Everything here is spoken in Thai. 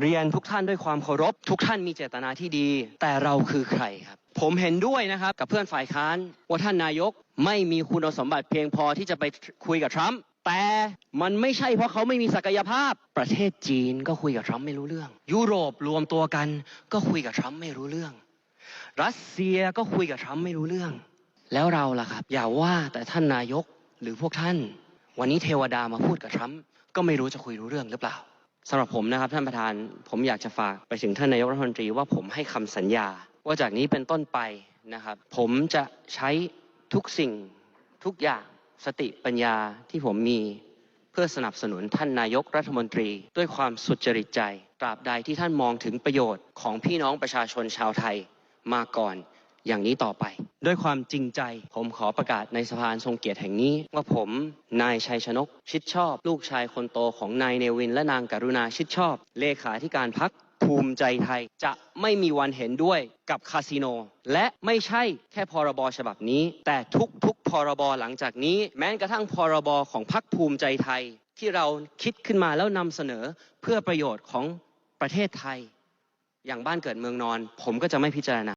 เรียนทุกท่านด้วยความเคารพ ทุกท่านมีเจตนาที่ดี แต่เราคือใครครับ ผมเห็นด้วยนะครับกับเพื่อนฝ่ายค้านว่าท่านนายกไม่มีคุณสมบัติเพียงพอที่จะไปคุยกับทรัมป์แต่มันไม่ใช่เพราะเขาไม่มีศักยภาพ ประเทศจีนก็คุยกับทรัมป์ไม่รู้เรื่อง ยุโรปรวมตัวกัน ก็คุยกับทรัมป์ไม่รู้เรื่อง รัสเซียก็คุยกับทรัมป์ไม่รู้เรื่อง แล้วเราล่ะครับ อย่าว่าแต่ท่านนายกหรือพวกท่าน วันนี้เทวดามาพูดกับทรัมป์ก็ไม่รู้จะคุยรู้เรื่องหรือเปล่า สำหรับผมนะครับท่านประธาน ผมอยากจะฝากไปถึงท่านนายกรัฐมนตรีว่าผมให้คำสัญญา ว่าจากนี้เป็นต้นไปนะครับ ผมจะใช้ทุกสิ่งทุกอย่างสติปัญญาที่ผมมีเพื่อสนับสนุนท่านนายกรัฐมนตรี ด้วยความสุจริตใจ ตราบใดที่ท่านมองถึงประโยชน์ของพี่น้องประชาชนชาวไทยมาก่อนอย่างนี้ต่อไป ด้วยความจริงใจ ผมขอประกาศในสภานทรงเกียรติแห่งนี้ ว่าผม นายชัยชนก ชิดชอบ ลูกชายคนโตของนายเนวิน และนางการุณาชิดชอบ เลขาธิการพักภูมิใจไทยจะไม่มีวันเห็นด้วยกับคาสิโน และไม่ใช่แค่พรบฉบับนี้ แต่ทุกๆพรบหลังจากนี้ แม้กระทั่งพรบของพักภูมิใจไทย ที่เราคิดขึ้นมาแล้วนำเสนอเพื่อประโยชน์ของประเทศไทย อย่างบ้านเกิดเมืองนอน ผมก็จะไม่พิจารณา